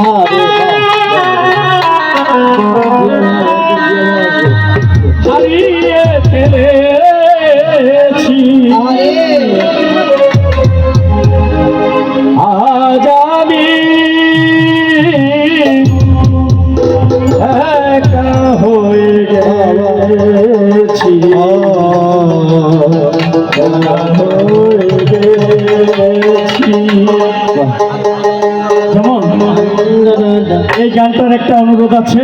Oh, এই গানটার একটা অনুরোধ আছে।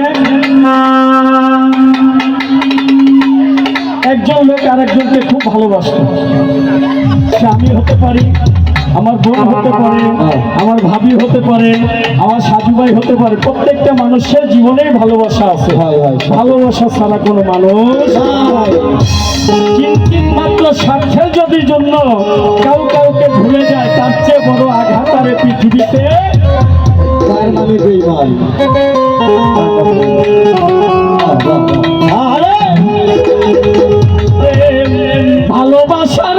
একজন লোক আরেকজনকে খুব ভালোবাসত। সে আমি হতে পারি আমার বোন হতে পারে আমার ভাবি হতে পারে আমার সাজুবাই হতে পারে। প্রত্যেকটা মানুষের জীবনেই ভালোবাসা আছে। ভালোবাসা ছাড়া কোনো মানুষ স্বার্থের যদি জন্য কাউ কাউকে ভুলে যায় তার চেয়ে বড় আঘাত আর পৃথিবীতে নামে বেইমান ভালোবাসার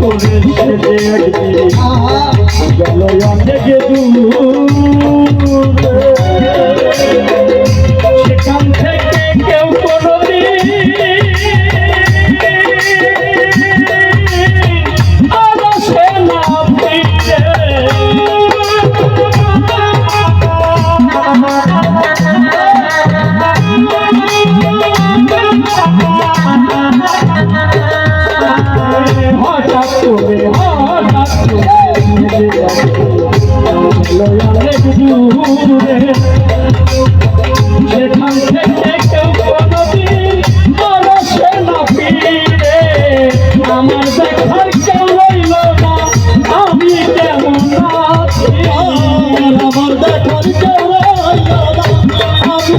我对你 দূরে। সেখান থেকে কেউ কোনদিন মানুষে না ফিরে। আমার দেখার কেউ রইল না, আমি কেমন আছি। আমার দেখার কেউ রইল না, আমি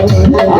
Oh,